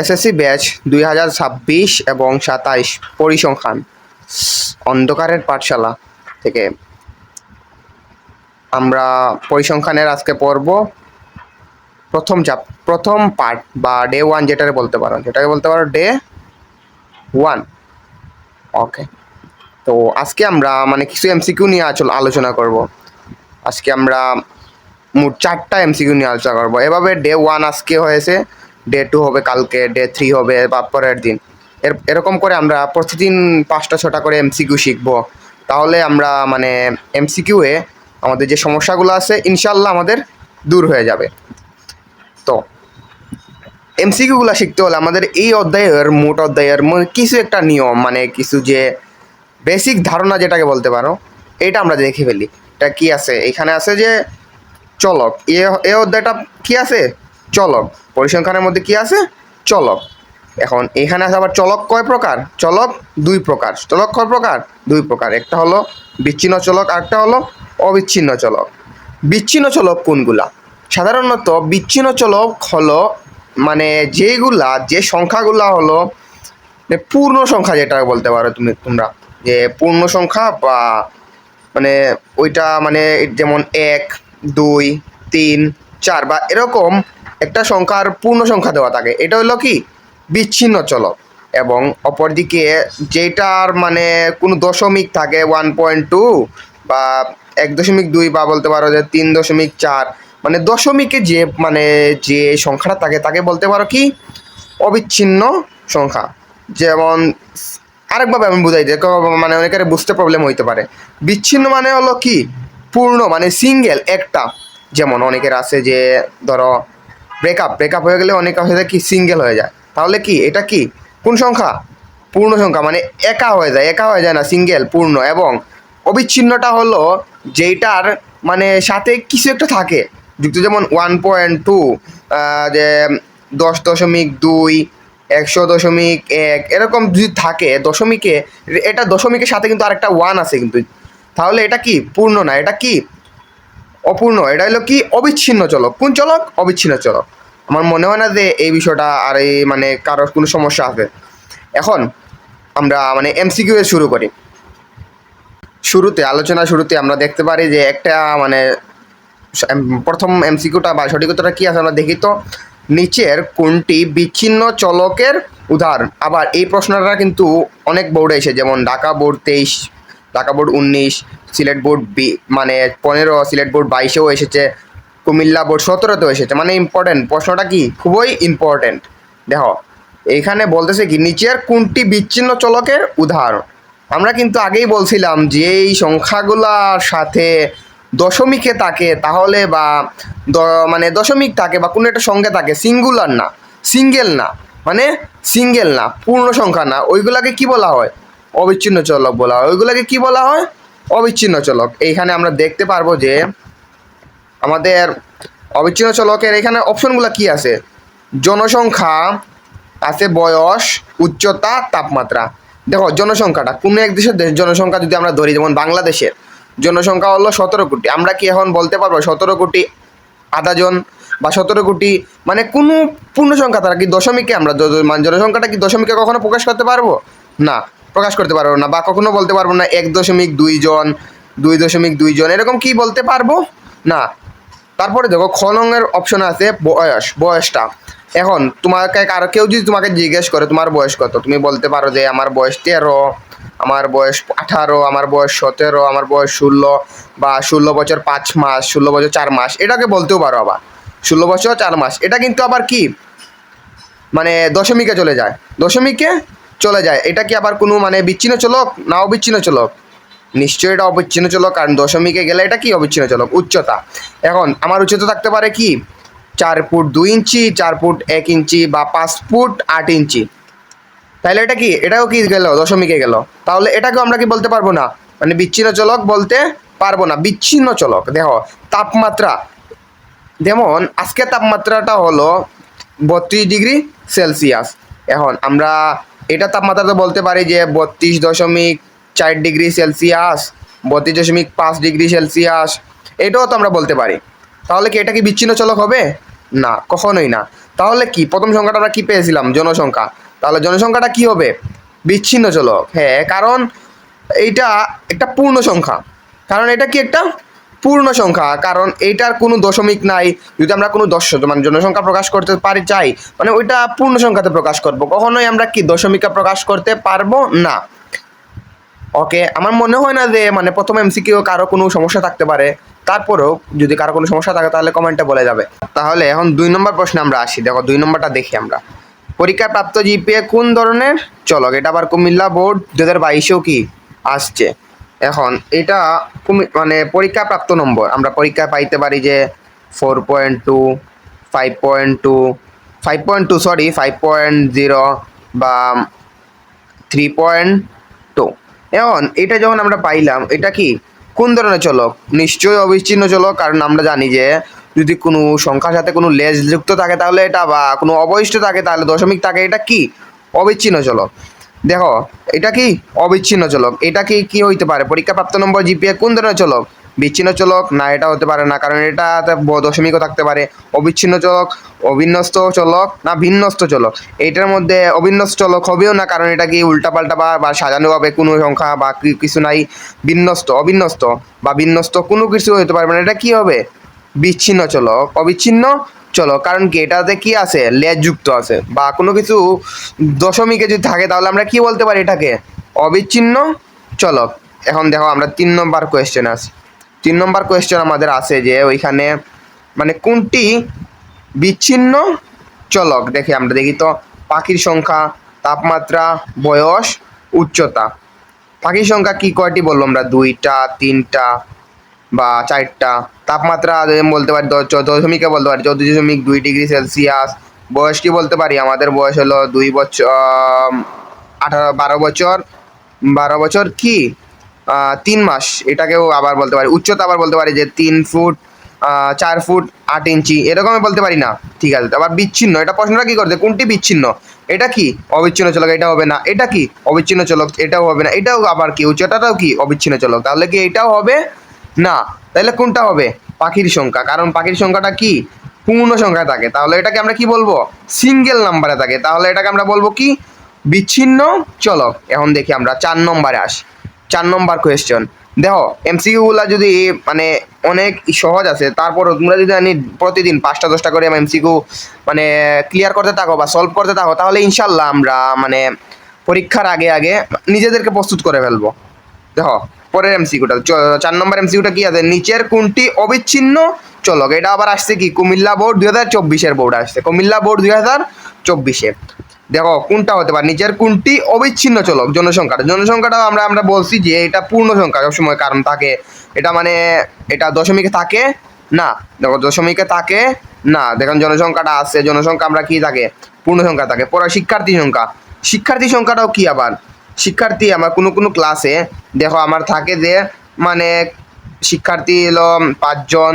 SSC batch দুই হাজার ছাব্বিশ এবং সাতাইশ পরিসংখ্যান, অন্ধকারের পাঠশালা থেকে। আমরা পরিসংখ্যানের আজকে পড়ব প্রথম চাপ প্রথম পার্ট বা ডে ওয়ান যেটাকে বলতে পারো, যেটাকে বলতে পারো ডে ওয়ান ওকে তো আজকে আমরা মানে কিছু এমসিকিউ নিয়ে আলোচনা করব। আজকে আমরা মোট চারটা এমসিকিউ নিয়ে আলোচনা করব। এভাবে ডে ওয়ান আজকে হয়েছে ডে টু হবে কালকে ডে থ্রি হবে বা পরের দিন। এর, এরকম করে আমরা প্রতিদিন পাঁচটা, ছটা করে এমসিকিউ শিখব। তাহলে আমরা মানে এমসিকিউ এ আমাদের যে সমস্যাগুলো আছে ইনশাল্লাহ আমাদের দূর হয়ে যাবে। তো এমসিকিউগুলো শিখতে হলে আমাদের এই অধ্যায়ের মোট অধ্যায়ের কিছু একটা নিয়ম মানে কিছু যে বেসিক ধারণা যেটাকে বলতে পারো, এটা আমরা দেখে ফেলি। এটা কি আছে? এখানে আছে যে চলক এ অধ্যায়টা কি আছে? চলক। পরিসংখ্যানের মধ্যে কি আছে? চলক। এখন এখানে আছে আবার চলক কয় প্রকার? চলক দুই প্রকার। চলক কয় প্রকার? দুই প্রকার। একটা হলো বিচ্ছিন্ন চলক, আর একটা হলো অবিচ্ছিন্ন চলক। বিচ্ছিন্ন চলক কোনগুলা? সাধারণত বিচ্ছিন্ন চলক হলো মানে যেগুলা, যে সংখ্যাগুলা হলো মানে পূর্ণ সংখ্যা যেটা বলতে পারো তুমি, তোমরা। যে পূর্ণ সংখ্যা বা মানে ওইটা মানে যেমন এক, দুই, তিন, চার বা এরকম একটা সংখ্যার পূর্ণ সংখ্যা দেওয়া থাকে। এটা হলো কি? বিচ্ছিন্ন চলক। এবং অপরদিকে যেটার মানে কোনো দশমিক থাকে ওয়ান পয়েন্ট টু বা এক দশমিক দুই বা বলতে পারো যে তিন দশমিক চার মানে দশমিকে যে মানে যে সংখ্যাটা থাকে তাকে বলতে পারো কি? অবিচ্ছিন্ন সংখ্যা। যেমন আরেকভাবে আমি বুঝাই দিই মানে অনেকের বুঝতে প্রবলেম হইতে পারে। বিচ্ছিন্ন মানে হলো কি? পূর্ণ মানে সিঙ্গেল একটা। যেমন অনেকের আছে যে ধরো ব্রেকআপ ব্রেকআপ হয়ে গেলে অনেক হয়ে যায় কি সিঙ্গেল হয়ে যায়। তাহলে কি? এটা কি? কোন সংখ্যা? পূর্ণ সংখ্যা মানে একা হয়ে যায়, একা হয়ে যায় না সিঙ্গেল পূর্ণ এবং অবিচ্ছিন্নটা হলো যেইটার মানে সাথে কিছু একটা থাকে। যুক্ত যেমন ওয়ান পয়েন্ট টু যে দশ দশমিক দুই, একশো দশমিক এক, এরকম যদি থাকে দশমিকে, এটা দশমিকের সাথে কিন্তু আরেকটা ওয়ান আছে কিন্তু। তাহলে এটা কি? পূর্ণ না, এটা কি? অপূর্ণ। এটা হলো কি? অবিচ্ছিন্ন চলক। কোন চলক? অবিচ্ছিন্ন চলক। আমার মনে হয় না যে এই বিষয়টা আর এই মানে কারোর কোনো সমস্যা আছে। এখন আমরা মানে এমসিকিউ এর শুরু করি। শুরুতে, আলোচনা শুরুতে আমরা দেখতে পারি যে একটা মানে প্রথম এমসিকিউটা বা সঠিক উত্তরটা কি আছে আমরা দেখি তো। নিচের কোনটি বিচ্ছিন্ন চলকের উদাহরণ? আবার এই প্রশ্নটা কিন্তু অনেক বোর্ডে এসে যেমন ঢাকা বোর্ড তেইশ, ঢাকা বোর্ড উনিশ সিলেট বোর্ড বি মানে পনেরো, সিলেট বোর্ড বাইশেও এসেছে, কুমিল্লা বোর্ড সতেরোতেও এসেছে। মানে ইম্পর্টেন্ট প্রশ্নটা কি? খুবই ইম্পর্টেন্ট দেখো এইখানে বলতেছে কি, নিচের কোনটি বিচ্ছিন্ন চলকের উদাহরণ? আমরা কিন্তু আগেই বলছিলাম যে এই সংখ্যাগুলার সাথে দশমিকে থাকে, তাহলে বা মানে দশমিক থাকে বা কোনো একটা সংখ্যা থাকে সিঙ্গুলার না সিঙ্গেল না মানে সিঙ্গেল না, পূর্ণ সংখ্যা না, ওইগুলাকে কি বলা হয়? অবিচ্ছিন্ন চলক বলা হয়। ওইগুলাকে কি বলা হয়? অবিচ্ছিন্ন চলক। এইখানে আমরা দেখতে পারব যে আমাদের অবিচ্ছিন্ন চলকের এখানে অপশনগুলো কি আছে? জনসংখ্যা আছে বয়স, উচ্চতা, তাপমাত্রা। দেখো, জনসংখ্যাটা। কোনো এক দেশের দেশ জনসংখ্যা যদি আমরা ধরি, যেমন বাংলাদেশের, জনসংখ্যা হলো সতেরো কোটি। আমরা কি এখন বলতে পারব সতেরো কোটি আধা জন বা সতেরো কোটি? মানে কোনো পূর্ণ সংখ্যা তারা কি দশমিকে আমরা মানে জনসংখ্যাটা কি দশমিকে কখনো প্রকাশ করতে পারব? না। প্রকাশ করতে পারব না বা কখনো বলতে পারব না এক দশমিক দুই জন, দুই দশমিক দুই জন, এরকম কি বলতে পারব? না। তারপরে দেখো, খ নংয়ের অপশন আছে বয়স, বয়সটা। এখন, তোমাকে কারও, কেউ যদি তোমাকে জিজ্ঞেস করে, তোমার বয়স কত? তুমি বলতে পারো যে, আমার বয়স তেরো, আমার বয়স আঠারো, আমার বয়স সতেরো, আমার বয়স ষোলো বা ষোলো বছর পাঁচ মাস, ষোলো বছর চার মাস। এটাকে বলতেও পারো আবার। ষোলো বছর চার মাস। এটা কিন্তু আবার কি? মানে দশমিকে চলে যায়। দশমিকে চলে যায়। এটা কি আবার কোনো মানে বিচ্ছিন্ন চলক? না অবিচ্ছিন্ন চলক? নিশ্চয়ই এটা অবিচ্ছিন্ন চলক, কারণ দশমিকে গেলে এটা কি অবিচ্ছিন্ন চলক? উচ্চতা। এখন আমার উচ্চতা থাকতে পারে কি? চার ফুট দুই ইঞ্চি, চার ফুট এক ইঞ্চি বা পাঁচ ফুট আট ইঞ্চি। তাহলে এটা কি? এটাও কি গেল? দশমিকে গেল। তাহলে এটাকেও আমরা কি বলতে পারব না? মানে বিচ্ছিন্ন চলক বলতে পারব না। বিচ্ছিন্ন চলক। দেখো, তাপমাত্রা। যেমন, আজকে তাপমাত্রাটা হলো বত্রিশ ডিগ্রি সেলসিয়াস। এখন আমরা এটা তাপমাত্রা তো বলতে পারি যে বত্রিশ দশমিক চার ডিগ্রি সেলসিয়াস, বত্রিশ দশমিক পাঁচ ডিগ্রি সেলসিয়াস, এটাও তো আমরা বলতে পারি। তাহলে কি এটা কি বিচ্ছিন্ন চলক হবে? না, কখনোই না। তাহলে কি? প্রথম সংখ্যাটা আমরা কী পেয়েছিলাম? জনসংখ্যা। তাহলে জনসংখ্যাটা কি হবে? বিচ্ছিন্ন চলক। হ্যাঁ কারণ এইটা একটা পূর্ণ সংখ্যা। কারণ এটা কি একটা পূর্ণ সংখ্যা, কারণ এইটার কোনো দশমিক নাই। যদি আমরা কোনো দশ মানে জনসংখ্যা প্রকাশ করতে পারি চাই মানে ওইটা পূর্ণ সংখ্যাতে প্রকাশ করব। কখনোই আমরা কি দশমিকা প্রকাশ করতে পারব? না। ওকে, আমার মনে হয় না যে মানে প্রথম এমসিকিউ কারও কোনো সমস্যা থাকতে পারে। তারপরেও যদি কারও কোনো সমস্যা থাকে, তাহলে কমেন্টে বলে যাবে। তাহলে এখন দুই নম্বর প্রশ্নে আমরা আসি। দেখো, দুই নম্বরটা দেখি আমরা। পরীক্ষায় প্রাপ্ত জিপিএ কোন ধরনের? চলক এটা আবার কুমিল্লা বোর্ড দু হাজার বাইশেও কি আসছে। এখন এটা মানে পরীক্ষা প্রাপ্ত নম্বর। আমরা পরীক্ষায় পাইতে পারি যে four point two five point two five point two sorry five point zero বা থ্রি পয়েন্ট টু এখন এটা যখন আমরা পাইলাম, এটা কি? কোন ধরনের চলক? নিশ্চয়ই অবিচ্ছিন্ন চলক, কারণ আমরা জানি যে যদি কোনো সংখ্যার সাথে কোনো লেজ যুক্ত থাকে, তাহলে এটা বা কোনো অবশিষ্ট থাকে, তাহলে দশমিক থাকে, এটা কি? অবিচ্ছিন্ন চলক। দেখো, এটা কি অবিচ্ছিন্ন চলক? এটা কি কি হইতে পারে? পরীক্ষা প্রাপ্ত নম্বর জিপিএ কোন ধরনের চলক? বিচ্ছিন্ন চলক? না, এটা হতে পারে না, কারণ এটাতে ব- দশমিকও থাকতে পারে। অবিচ্ছিন্ন চলক, অবিন্যস্ত চলক, না, ভিন্নস্ত চলক? এইটার মধ্যে অবিন্যস্ত চলক হবেও না, কারণ এটা কি উল্টাপাল্টা বা বা সাজানোভাবে কোনো সংখ্যা বা কিছু নাই। বিন্যস্ত অবিন্যস্ত বা বিন্যস্ত কোনো কিছু হতে পারবে না। এটা কি হবে? বিচ্ছিন্ন চলক। অবিচ্ছিন্ন চলক কারণ কি এটাতে কি আছে? লেজ যুক্ত আছে। বা কোনো কিছু দশমিকে যদি থাকে, তাহলে আমরা কি বলতে পারি এটাকে? অবিচ্ছিন্ন? চলক এখন দেখো আমরা তিন নম্বর কোয়েশ্চেন আছি। তিন নম্বর কোয়েশ্চেন আমাদের আছে যে, ওইখানে মানে কোনটি বিচ্ছিন্ন? চলক দেখি, আমরা দেখি তো, পাখির সংখ্যা, তাপমাত্রা, বয়স, উচ্চতা। পাখির সংখ্যা কি কয়টি বলল আমরা? দুইটা, তিনটা বা চারটা। তাপমাত্রা বলতে পারি দশমিকে বলতে পারি, চৌদ্দ দশমিক দুই ডিগ্রি সেলসিয়াস। বয়স কি বলতে পারি? আমাদের বয়স হলো দুই বছর আঠারো, বারো বছর। বারো বছর কি? তিন মাস। এটাকেও আবার বলতে পারি। উচ্চতা আবার বলতে পারি যে তিন ফুট চার ফুট আট ইঞ্চি। এরকমই বলতে পারি না। ঠিক আছে, আবার বিচ্ছিন্ন। এটা প্রশ্নটা কি করছে? কোনটি বিচ্ছিন্ন? এটা কি? অবিচ্ছিন্ন চলক এটা হবে না। এটা কি? অবিচ্ছিন্ন চলক, এটাও হবে না। এটাও আবার কি? উচ্চতাটাও কি? অবিচ্ছিন্ন চলক। তাহলে কি এটাও হবে? না, তাহলে কোনটা হবে? পাখির সংখ্যা। কারণ পাখির সংখ্যাটা কি? পূর্ণ সংখ্যা থাকে। তাহলে এটাকে আমরা কি বলব? সিঙ্গেল নাম্বারে থাকে। তাহলে এটাকে আমরা বলব কি? বিচ্ছিন্ন চলক। এখন দেখি আমরা চার নম্বরে আসি। চার নম্বর কোয়েশ্চন দেখো এমসিকিউগুলো যদি মানে অনেক সহজ আছে তারপর তোমরা যদি আমি প্রতিদিন পাঁচটা, দশটা করে এমসিকিউ মানে ক্লিয়ার করতে থাকো বা সলভ করতে থাকো, তাহলে ইনশাল্লাহ আমরা মানে পরীক্ষার আগে আগে নিজেদেরকে প্রস্তুত করে ফেলব। দেখো পরের এমসিকিউটা চার নম্বর এমসিকিউটা কি আছে? নিচের কোনটি অবিচ্ছিন্ন? চলক, এটা আবার আসছে কি? কুমিল্লা বোর্ড দুই হাজার চব্বিশের বোর্ড আসছে। কুমিল্লা বোর্ড দুই হাজার চব্বিশে। দেখো, কোনটা হতে পারে? নিচের কোনটি অবিচ্ছিন্ন চলক? জনসংখ্যাটা। জনসংখ্যাটা আমরা আমরা বলছি যে এটা পূর্ণ সংখ্যা সবসময়, কারণ থাকে, এটা মানে এটা দশমিকে থাকে, না। দেখো, দশমিকে থাকে, না। দেখুন, জনসংখ্যাটা আছে জনসংখ্যা আমরা কি থাকে? পূর্ণ সংখ্যা থাকে। পরে শিক্ষার্থী সংখ্যা। শিক্ষার্থী সংখ্যাটাও কি আবার? শিক্ষার্থী আমার কোনো কোনো ক্লাসে দেখো আমার থাকে যে মানে শিক্ষার্থী হলো পাঁচজন,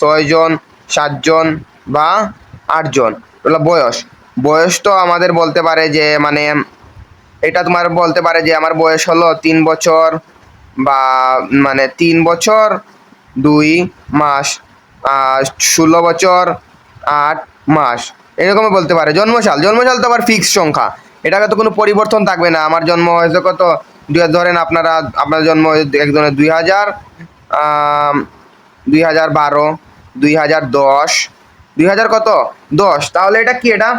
ছয়জন, সাতজন বা আটজন, হলো বয়স। বয়স তো আমাদের বলতে পারে যে মানে এটা তোমার বলতে পারে যে, আমার বয়স হলো তিন বছর বা মানে তিন বছর, দুই মাস আর ষোলো বছর, আট মাস, এরকমই বলতে পারে। জন্মসাল জন্মসাল তো আবার ফিক্স সংখ্যা। এটাকে তো কোনো পরিবর্তন থাকবে না। আমার জন্ম হয়েছে কত? দুই ধরেন আপনারা, আপনার জন্ম একজনের দুই হাজার দুই হাজার বারো, দুই হাজার দশ, দুই হাজার কত? দশ। তাহলে এটা কি এটা?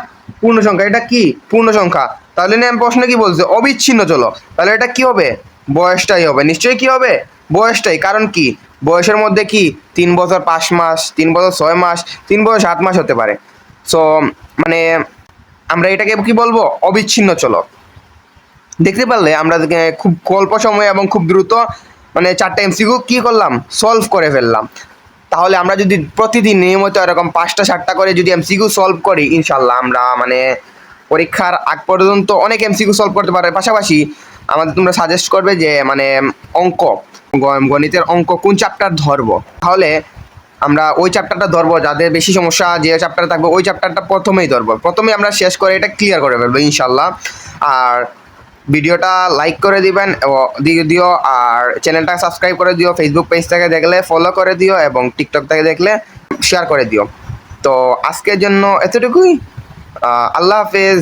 পূর্ণ সংখ্যা। এটা কি? পূর্ণ সংখ্যা। তাহলে নিয়ে প্রশ্ন কি বলছে? অবিচ্ছিন্ন চলো। তাহলে এটা কি হবে? বয়সটাই হবে। নিশ্চয়ই কি হবে? বয়সটাই। কারণ কি? বয়সের মধ্যে কি? তিন বছর পাঁচ মাস, তিন বছর ছয় মাস, তিন বছর সাত মাস হতে পারে। সো মানে আমরা এটাকে কি বলব? অবিচ্ছিন্ন চলক। দেখতে পারলে আমরা খুব অল্প সময়ে এবং খুব দ্রুত মানে চারটা এমসিকিউ কি করলাম? সলভ করে ফেললাম। তাহলে আমরা যদি প্রতিদিন নিয়মিত এরকম পাঁচটা, সাতটা করে যদি এমসিকিউ সলভ করি ইনশাল্লাহ আমরা মানে পরীক্ষার আগ পর্যন্ত অনেক এমসিকিউ সলভ করতে পারবে। পাশাপাশি আমাদের তোমরা সাজেস্ট করবে যে মানে অঙ্ক গণিতের অঙ্ক কোন চ্যাপ্টার ধরবো? তাহলে আমরা ওই চ্যাপ্টারটা ধরবো, যাদের বেশি সমস্যা যে চ্যাপ্টার থাকবে, ওই চ্যাপ্টারটা প্রথমেই ধরবো। প্রথমেই আমরা শেষ করে এটা ক্লিয়ার করে ফেলব, ইনশাল্লাহ। আর ভিডিওটা লাইক করে দিবেন দিয়ে দিও, আর চ্যানেলটা সাবস্ক্রাইব করে দিও ফেসবুক পেজ থেকে দেখলে ফলো করে দিও, এবং টিকটক থেকে দেখলে শেয়ার করে দিও। তো আজকের জন্য এতটুকুই। আল্লাহ হাফেজ।